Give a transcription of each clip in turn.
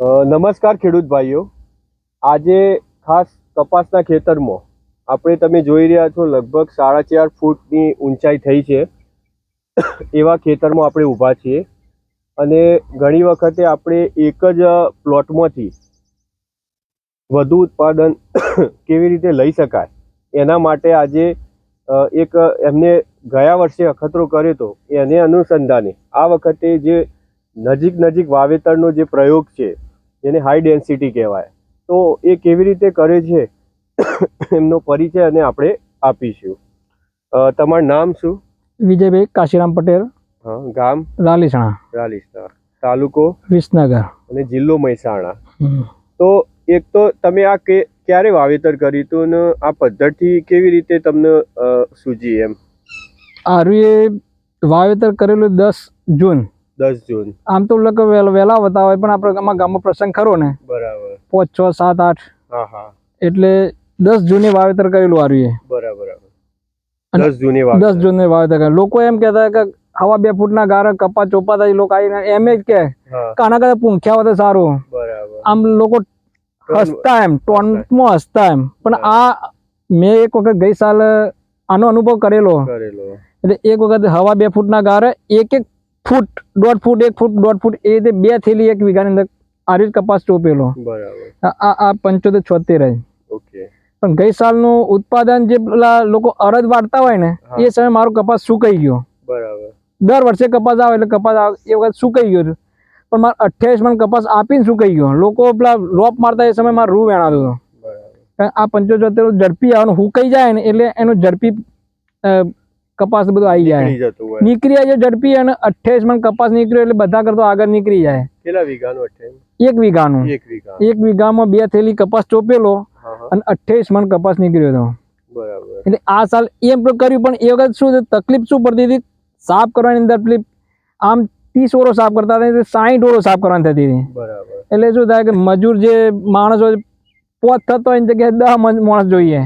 નમસ્કાર ખેડૂત ભાઈઓ. આજે ખાસ કપાસના ખેતરમાં આપણે તમે જોઈ રહ્યા છો લગભગ સાડા ચાર ફૂટની ઊંચાઈ થઈ છે. એવા ખેતરમાં આપણે ઊભા છીએ અને ઘણી વખતે આપણે એક જ પ્લોટમાંથી વધુ ઉત્પાદન કેવી રીતે લઈ શકાય એના માટે આજે એક એમને ગયા વર્ષે અખતરો કર્યો હતો એને અનુસંધાને આ વખતે જે નજીક નજીક વાવેતરનો જે પ્રયોગ છે જેને હાઈ ડેન્સિટી કહેવાય. તો એ કેવી રીતે કરે છે? એમનો પરિચય અને આપણે આપીશું. તમારું નામ શું? વિજયભાઈ કાશીરામ પટેલ. હા ગામ? લાલીસણા. લાલીસણા. તાલુકો? વિસનગર. અને જિલ્લો મહેસાણા. તો એક તો તમે આ કે ક્યારે વાવેતર કર્યું હતું ને આ પદ્ધતિ કેવી રીતે તમને સૂજી એમ? આરું એ વાવેતર કરેલું દસ જૂન. દસ જૂન. આમ તો લોકો વહેલા હોય પણ આપણે અમારા ગામમાં પ્રસંગ ખરો ને? બરાબર. પાંચ છ સાત આઠ. હા હા. એટલે દસ જૂને વાવેતર કરેલું આરું એ. બરાબર દસ જૂને દસ જૂને વાવેતર કરેલું. લોકો એમ કહેતા કે હવા બે ફૂટના ગારા કપા ચોપાતા એ લોકો આવીને એમ જ કે આના કરતા પૂંખ્યા હોય તો સારું. બરાબર. આમ લોકો હસતા એમ ટોનમાં હસતા એમ. પણ આ મેં એક વખત ગઈ સાલ આનો અનુભવ કરેલો. કરેલો. એટલે એક વખત હવા બે ફૂટના ગારે એક એક ફૂટ દોઢ ફૂટ એક ફૂટ દોઢ ફૂટ એ રીતે બે થેલી એક વીઘાની અંદર આ રીતે કપાસ ચોપેલો આ આ- પંચોતેર છોતેર જ. પણ ગઈ સાલનું ઉત્પાદન જે પેલા લોકો અરજ વાળતા હોય ને એ સમયે મારો કપાસ સુકાઈ ગયો. દર વર્ષે કપાસ આવે એટલે કપાસ આવે એ વખત સુકાઈ ગયો. પણ મારે અઠ્યાવીસ મણ કપાસ આપીને સુકાઈ ગયો. લોકો પેલા રોપ મારતા એ સમયે મારે રૂ વેણાતો હતો. આ પંચોતેર ઝડપી આવવાનું હુકાઈ જાય ને એટલે એનું ઝડપી કપાસ બધું આવી જાય. નીકળી જાય ઝડપી અને અઠ્યાવીસ મણ કપાસ નીકળ્યો એટલે બધા કરતો આગળ નીકળી જાય. કેટલા વીઘાનું એક વીઘાનું. એક વીઘા. એક વીઘામાં બે થેલી કપાસ ચોપેલો અને અઠ્યાવીસ મણ કપાસ નીકળ્યો હતો. બરાબર. એટલે આ સાલ એમ પણ કર્યું પણ એ વખત શું તકલીફ શું પડતી હતી? સાફ કરવાની અંદર તકલીફ આમ ત્રીસ ઓરો સાફ કરતા હતા સાહીઠ ઓરો સાફ કરવાની થતી હતી. બરાબર. એટલે શું થાય કે મજૂર જે માણસ હોય પોત થતો હોય એની જગ્યાએ દસ માણસ જોઈએ.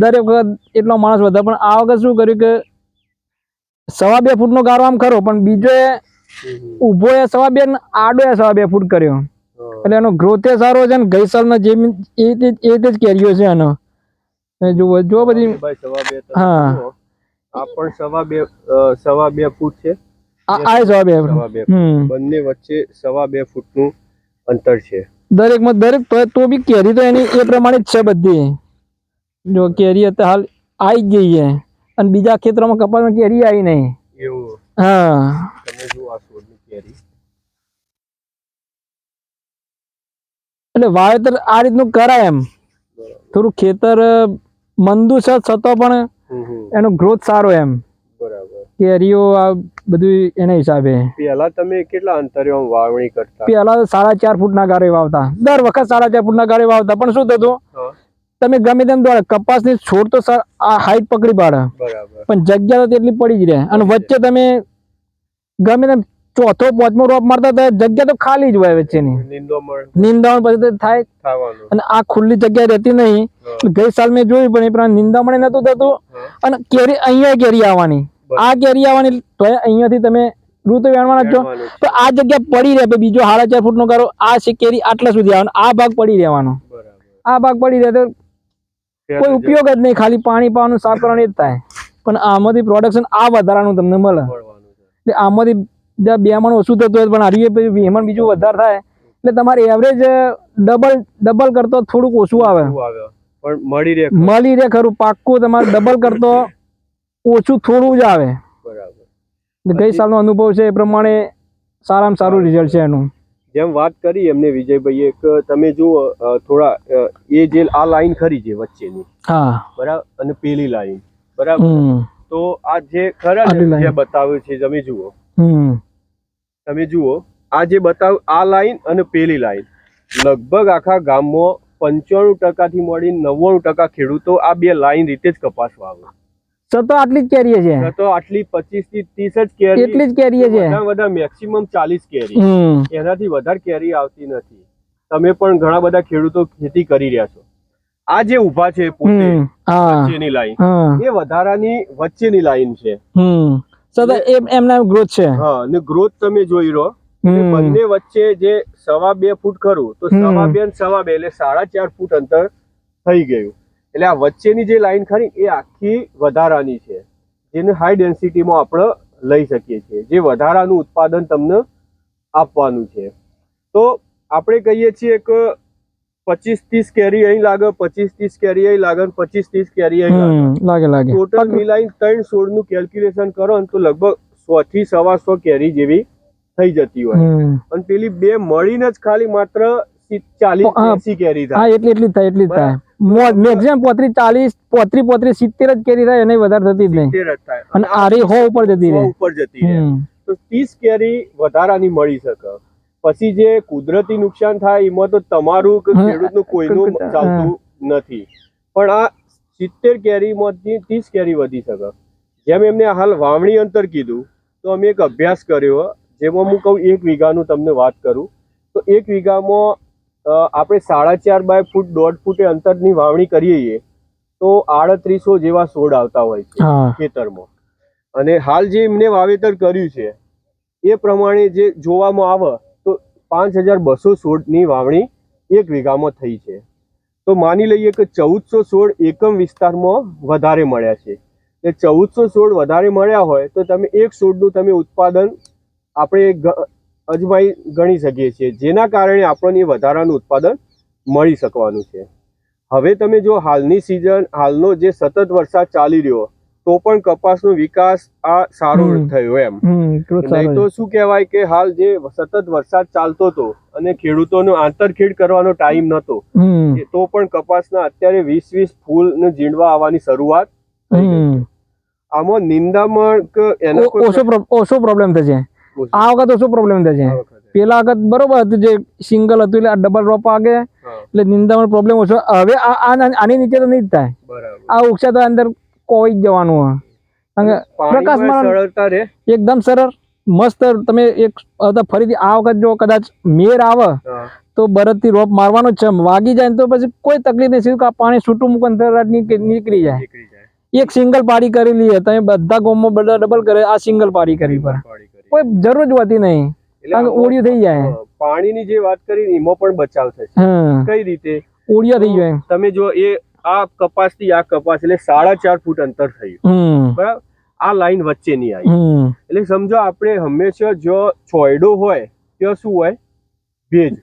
દરેક વખત એટલો માણસ વધે પણ આ વખત શું કર્યું કે સવા બે ફૂટનો ગારો આમ ખરો પણ બીજો એ. ઊભો એ સવા બે ને આડો એ સવા બે ફૂટ કર્યો. એટલે એનો ગ્રોથ એ સારો છે ને ગઈ સાલના જે એ રીતે જ કેરીઓ છે એનો. જુઓ જો બધી હા. આ પણ સવા બે સવા બે ફૂટ છે. આ આ સવા બે બે બંને વચ્ચે સવા બે ફૂટનું અંતર છે. દરેકમાં દરેક તો તો બી કેરી તો એની એ પ્રમાણે જ છે બધી. જો કેરી અત્યારે હાલ આવી ગઈ છે. અને બીજા ખેતરોમાં કપાસમાં કેરી આવી નહીં. એવું. હા. તમે જુઓ આ છોડની કેરી? એટલે વાવેતર આ રીતનું કરાય એમ. થોડું ખેતર મંદુ છે છતાં પણ. એનો ગ્રોથ સારો એમ. બરાબર. કેરીઓ આ બધું એના હિસાબે. પેલા તમે કેટલા અંતરે વાવણી કરતા? પેલા સાડા ચાર ફૂટના ગાળે વાવતા. દર વખત સાડા ચાર ફૂટના ગાળે વાવતા. પણ શું થતું? તમે ગમે તેમ દોડે. કપાસની છોડ તો સર આ હાઈટ પકડી પાડે. પણ જગ્યા તો તેટલી પડી જ રહે. અને વચ્ચે તમે ગમે તેમ ચોથો પાંચમો રોપ મારતા તો જગ્યા તો ખાલી જ હોય વચ્ચેની. નિંદોમણ પછી તો થાય. અને આ ખુલ્લી જગ્યા રહેતી નહીં. ગઈ સાલ મેં જોયું પણ એ પ્રમાણે નિંદામણ નતું થતું. અને કેરી અહીંયા કેરી આવવાની. આ કેરી આવવાની તો અહીંયાથી તમે ઋતુ વેણવાના છો. તો આ જગ્યા પડી રહે. બીજો સાડા ચાર ફૂટનો કરો આ છે કેરી આટલા સુધી આવવાનો. આ ભાગ પડી રહેવાનો. આ ભાગ પડી રહે તો કોઈ ઉપયોગ જ નહીં ખાલી પાણી પાવાનું સાફ કરવાનું જ થાય. પણ આમાંથી પ્રોડક્શન આ વધારાનું તમને મળે. એટલે આમાંથી જ્યાં બે મણ ઓછું થતું હોય પણ પછી વેમણ બીજું વધારે થાય. એટલે તમારે એવરેજ ડબલ ડબલ કરતો થોડુંક ઓછું આવે. પણ મળી રહે મળી રહે ખરું પાક્કું તમારે ડબલ કરતો ઓછું થોડું જ આવે. બરાબર. ગઈ સાલનો અનુભવ છે એ પ્રમાણે સારામાં સારું રિઝલ્ટ છે એનું. જેમ વાત કરી એમને વિજયભાઈએ કે તમે જુઓ થોડા એ જે આ લાઈન ખરી છે વચ્ચેની. હા. બરાબર? અને પેલી લાઈન. બરાબર? તો આ જે ખરા જે બતાવ્યું છે તમે જુઓ. તમે જુઓ આ જે બતાવ આ લાઈન અને પેલી લાઈન. લગભગ આખા ગામમાં પંચાણું ટકાથી મળી નવ્વાણું ટકા ખેડૂતો આ બે લાઈન રીતે જ કપાસ વાવે છતાં આટલી જ કેરીએ છે. ન તો આટલી પચીસથી ત્રીસ જ કેરી. એટલી જ કેરીએ છે. વધારે વધારે મેક્સિમમ ચાલીસ કેરી. એનાથી વધારે કેરી આવતી નથી. તમે પણ ઘણા બધા ખેડૂતો ખેતી કરી રહ્યા છો. આ જે ઊભા છે પોતે વચ્ચેની લાઈન એ વધારાની વચ્ચેની લાઈન છે. એ એમના ગ્રોથ છે. હા અને ગ્રોથ તમે જોઈ રહ્યો બંને વચ્ચે જે સવા બે ફૂટ ખરું તો સવા બે ને સવા બે એટલે સાડા ચાર ફૂટ અંતર થઈ ગયું. એટલે આ વચ્ચેની જે લાઈન ખરી એ આખી વધારાની છે જેને હાઈ ડેન્સિટીમાં આપણે લઈ શકીએ છીએ જે વધારાનું ઉત્પાદન તમને આપવાનું છે. તો આપણે કહીએ છીએ કે પચીસ ત્રીસ કેરી અહીં લાગે પચીસ ત્રીસ કેરી અહીં લાગે પચીસ ત્રીસ કેરી અહીં લાગે. લાગે ટોટલ મિલાઈને ત્રણ સોળનું કેલ્ક્યુલેશન કરો ને તો લગભગ સો થી સવા સો કેરી જેવી થઈ જતી હોય. અને પેલી બે મળીને જ ખાલી માત્ર ચાલીસ એસી કેરી થાય. એટલી એટલી થાય એટલી થાય. મેક્સિમમ પોત્રીસ ચાલીસ પોત્રી પોત્રીસ સિત્તેર જ કેરી થાય એને વધારે થતી જ નહીં. થાય. અને આરી હો ઉપર જતી રહે. ઉપર જતી રહે. તો ત્રીસ કેરી વધારાની મળી શકે. પછી જે કુદરતી નુકસાન થાય એમાં તો તમારું કે ખેડૂતનું કોઈનું ચાલતું નથી. પણ આ સિત્તેર કેરીમાંથી ત્રીસ કેરી વધી શકે. જેમ એમને હાલ વાવણી અંતર કીધું તો અમે એક અભ્યાસ કર્યો જેમાં હું કહું એક વીઘાનું તમને વાત કરું. તો એક વીઘામાં આપણે સાડા ચાર બાય ફૂટ દોઢ ફૂટે અંતરની વાવણી કરીએ તો આડત્રીસો જેવા છોડ આવતા હોય છે ખેતરમાં. અને હાલ જે એમને વાવેતર કર્યું છે એ પ્રમાણે જે જોવામાં આવે તો પાંચ હજાર બસો છોડની વાવણી એક વીઘામાં થઈ છે. તો માની લઈએ કે ચૌદસો છોડ એકમ વિસ્તારમાં વધારે મળ્યા છે. ચૌદસો છોડ વધારે મળ્યા હોય તો તમે એક છોડનું તમે ઉત્પાદન આપણે અજમાઈ ગણી શકીએ છીએ. જેના કારણે આપણને વધારાનું ઉત્પાદન મળી શકવાનું છે. હવે તમે જો હાલની સિઝન હાલનો જે સતત વરસાદ ચાલી રહ્યો તો પણ કપાસનો વિકાસ આ સારો થયો એમ. નહીં તો શું કહેવાય કે હાલ જે સતત વરસાદ ચાલતો હતો અને ખેડૂતોનો આંતરખેડ કરવાનો ટાઈમ નહોતો તો પણ કપાસના અત્યારે વીસ વીસ ફૂલ ને ઝીંડવા આવવાની શરૂઆત. આમાં નિંદામણ કે એનો ઓછો પ્રોબ્લેમ થશે. આ વખત શું પ્રોબ્લેમ થશે? છે. પેલા વખત બરોબર હતું જે સિંગલ હતું એટલે આ ડબલ રોપ આગે એટલે નિંદામાં પ્રોબ્લેમ ઓછો. હવે આની નીચે તો નહીં જ થાય. આ ઉગશે તો અંદર કોઈ જ જવાનું રહે. એકદમ સરળ મસ્ત. તમે એક ફરીથી આ વખત જો કદાચ મેર આવે તો બરદથી રોપ મારવાનો છે. વાગી જાય તો પછી કોઈ તકલીફ નહીં. સીધું પાણી છૂટું મૂકન તરત નીકળી નીકળી જાય. એક સિંગલ પાડી કરેલી છે. તમે બધા ગોમમાં બધા ડબલ કરે આ સિંગલ પાડી કરી પર. કરી. કોઈ જરૂર જ હોતી નહીં. ઓળિયું થઈ જાય. પાણીની જે વાત કરી એમાં પણ બચાવ થશે. કઈ રીતે? ઓળિયા થઈ જાય તમે જો એ આ કપાસથી આ કપાસ એટલે સાડા ચાર ફૂટ અંતર થયું. બરાબર? આ લાઈન વચ્ચેની આવી. એટલે સમજો આપણે હંમેશા જો છોયડો હોય ત્યાં શું હોય? ભેજ.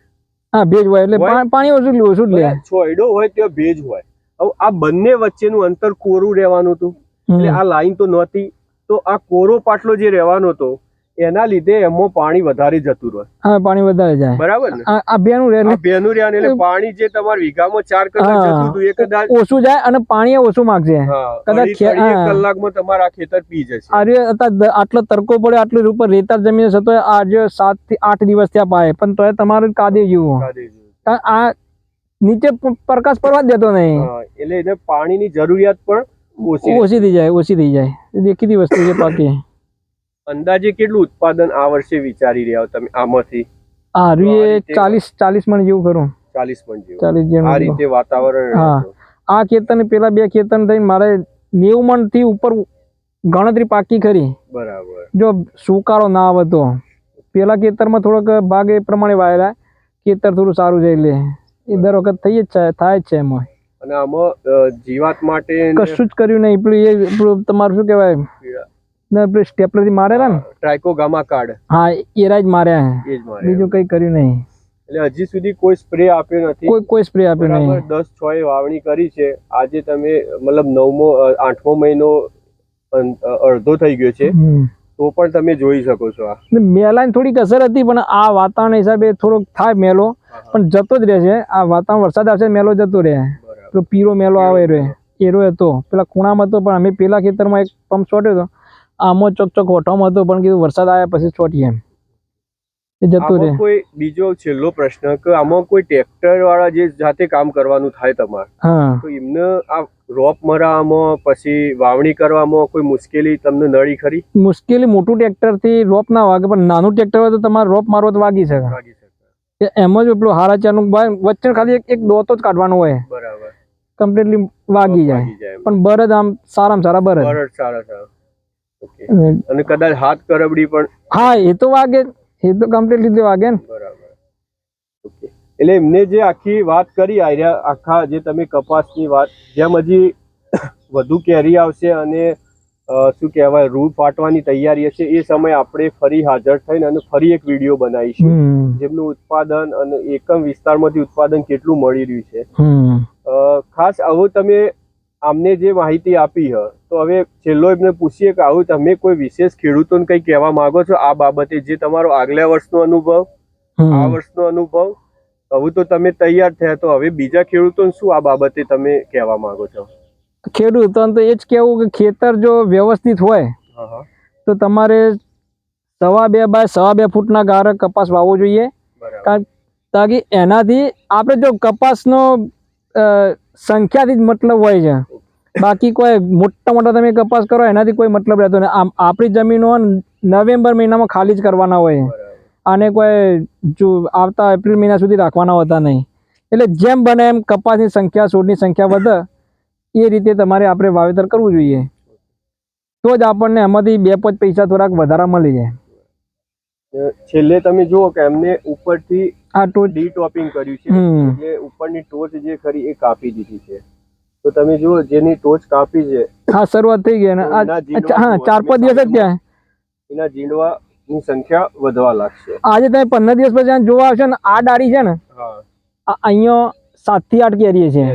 હા ભેજ હોય એટલે પાણી ઓછું ઓછું લે. છોયડો હોય ત્યાં ભેજ હોય. હવે આ બંને વચ્ચેનું અંતર કોરું રહેવાનું હતું. એટલે આ લાઈન તો નહોતી. તો આ કોરો પાટલો જે રહેવાનો હતો એના લીધે એમાં પાણી વધારે જતું રહે. હા પાણી વધારે જાય. બરાબર ને? આ આ બેનું રહે એટલે પાણી જે તમારા વીઘામાં ચાર કલાક જતું હતું એ કદાચ ઓછું જાય અને પાણી ઓછું માગશે કદાચ કલાકમાં તમારા ખેતર પી જશે. આ આટલો તડકો પડે આટલું ઉપર રેતાળ જમીન છે તો આજે સાતથી આઠ દિવસ ત્યાં પાય પણ તોય તમારું કાદે જેવું આ નીચે પ્રકાશ પડવા દેતો નહીં. એટલે એને પાણીની જરૂરિયાત પણ ઓછી ઓછી થઈ જાય ઓછી થઈ જાય. દેખીતી વસ્તુ છે પાકી. અંદાજે કેટલું ઉત્પાદન આ વર્ષે વિચારી રહ્યા તમે આમાંથી? આ રીએ ચાલીસ ચાલીસ મણ જેવું કરું. ચાલીસ મણ જેવું. ચાલીસ જેવું આ રીતે વાતાવરણ હા. આ ખેતર પેલા બે ખેતર થઈને મારે નેવું મણથી ઉપર ગણતરી પાકી ખરી. બરાબર. જો સુકાળો ના આવે તો. પેલા ખેતરમાં થોડોક ભાગ એ પ્રમાણે વાયેલા. ખેતર થોડું સારું છે એટલે. એ દર વખત થઈ જ છે થાય જ છે એમાં અને આમાં જીવાત માટે કશું જ કર્યું નહીં. પેલું એ તમારું શું કહેવાય? ને પેલું સ્ટેપલરથી મારેલા ને? ટ્રાઇકોગામા કાર્ડ હા એરા જ માર્યા એ જ મારે બીજું કંઈ કર્યું નહીં. એટલે હજી સુધી કોઈ સ્પ્રે આપ્યો નથી. કોઈ કોઈ સ્પ્રે આપ્યો નહીં. દસ છ એ વાવણી કરી છે. આજે તમે મતલબ નવમો આઠમો મહિનો અડધો થઈ ગયો છે. તો પણ તમે જોઈ શકો છો આ. ને મેલાની થોડીક અસર હતી પણ આ વાતાવરણ હિસાબે થોડોક થાય મેલો. પણ જતો જ રહે છે. આ વાતાવરણ વરસાદ આવશે મેલો જતો રહે. તો પીરો મેલો આવે રહે એરો હતો પેલા ખૂણામાં હતો પણ અમે પેલા ખેતરમાં એક પંપ છોટ્યો હતો. આમાં ચોક ચોક ઓઠામાં હતો પણ કીધું વરસાદ આવ્યા પછી છોટીએ એમ. એ જતું રહે. કોઈ બીજો છેલ્લો પ્રશ્ન કે આમાં કોઈ ટ્રેક્ટર વાળા જે જાતે કામ કરવાનું થાય તમારે હા. તો એમને આ રોપ મરાવામાં પછી વાવણી કરવામાં કોઈ મુશ્કેલી તમને નડી ખરી? મુશ્કેલી મોટું ટ્રેક્ટરથી રોપ ના વાગે પણ નાનું ટ્રેક્ટર હોય તો તમારે રોપ મારવો તો વાગી શકે. એમ જ પેલું હારા ચારનું ભાઈ વચ્ચે ખાલી એક દોતો જ કાઢવાનો હોય. બરાબર. કમ્પ્લીટલી વાગી જાય. પણ બરદ આમ સારામાં સારા બરદ બરડ સારા સારા. અને કદાચ હાથ કરબડી પણ હા એ તો વાગે એ તો કમ્પ્લીટ તો વાગે ને. બરાબર. ઓકે. એટલે એમને જે આખી વાત કરી આર્યા આખા જે તમે કપાસની વાત જેમ હજી વધુ કેરી આવશે અને શું કહેવાય રૂ ફાટવાની તૈયારી હશે એ સમયે આપણે ફરી હાજર થઈને અને ફરી એક વીડિયો બનાવીશું જેમનું ઉત્પાદન અને એકમ વિસ્તારમાંથી ઉત્પાદન કેટલું મળી રહ્યું છે. ખાસ આવો તમે આમને જે માહિતી આપી હ તો હવે છેલ્લો એમને પૂછીએ કે આવું તમે કોઈ વિશેષ ખેડૂતોને કંઈ કહેવા માંગો છો? આ બાબતે જે તમારો આગલા વર્ષનો અનુભવ આ વર્ષનો અનુભવ હવે તો તમે તૈયાર થયા તો હવે બીજા ખેડૂતોને શું આ બાબતે તમે કહેવા માંગો છો? ખેડૂતોને તો એ જ કહેવું કે ખેતર જો વ્યવસ્થિત હોય તો તમારે સવા બે બાય સવા બે ફૂટના ગારે કપાસ વાવવો જોઈએ. કારણ તાકી એનાથી આપણે જો કપાસનો સંખ્યાથી જ મતલબ હોય છે. બાકી કોઈ મોટા મોટા તમે કપાસ કરો એનાથી કોઈ મતલબ રહેતો નહીં. આમ આપણી જમીનો નવેમ્બર મહિનામાં ખાલી જ કરવાના હોય. અને કોઈ જો આવતા એપ્રિલ મહિના સુધી રાખવાના હોતા નહીં. એટલે જેમ બને એમ કપાસની સંખ્યા છોડની સંખ્યા વધે એ રીતે તમારે આપણે વાવેતર કરવું જોઈએ. તો જ આપણને એમાંથી બે પાંચ પૈસા થોડાક વધારા મળી જાય. છેલ્લે તમે જુઓ કે એમને ઉપરથી આ ટોચ ડી ટોપિંગ કર્યું છે. જે ઉપરની ટોચ જે ખરી એ કાપી દીધી છે. તો તમે જુઓ જેની ટોચ કાપી છે હા શરૂઆત થઈ ગઈ અને જીંડવા હા ચાર પાંચ દિવસ જ ત્યાં. એના જીંડવાની સંખ્યા વધવા લાગશે. આજે તમે પંદર દિવસ પછી જોવા આવશો ને આ ડાળી છે ને અહીંયા સાતથી આઠ કેરીએ છે.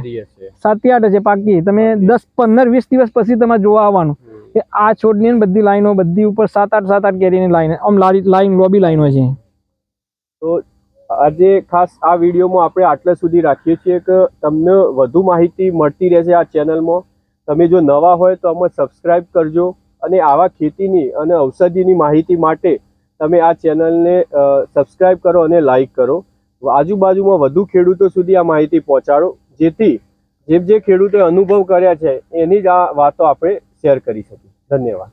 સાતથી આઠ છે પાકી. તમે દસ પંદર વીસ દિવસ પછી તમારે જોવા આવવાનું. કે આ છોડની ને બધી લાઈનો બધી ઉપર સાત આઠ સાત આઠ કેરીની લાઈન આમ લારી લાઈન લોબી લાઈનો છે. તો આજે ખાસ આ વિડીયોમાં આપણે આટલા સુધી રાખીએ છીએ કે તમને વધુ માહિતી મળતી રહેશે આ ચેનલમાં. તમે જો નવા હોય તો આમાં સબસ્ક્રાઈબ કરજો અને આવા ખેતીની અને ઔષધિની માહિતી માટે તમે આ ચેનલને સબસ્ક્રાઈબ કરો અને લાઈક કરો. આજુબાજુમાં વધુ ખેડૂતો સુધી આ માહિતી પહોંચાડો. જેથી જે જે ખેડૂતોએ અનુભવ કર્યા છે, એની જ આ વાતો આપણે શેર કરી શકીએ. ધન્યવાદ.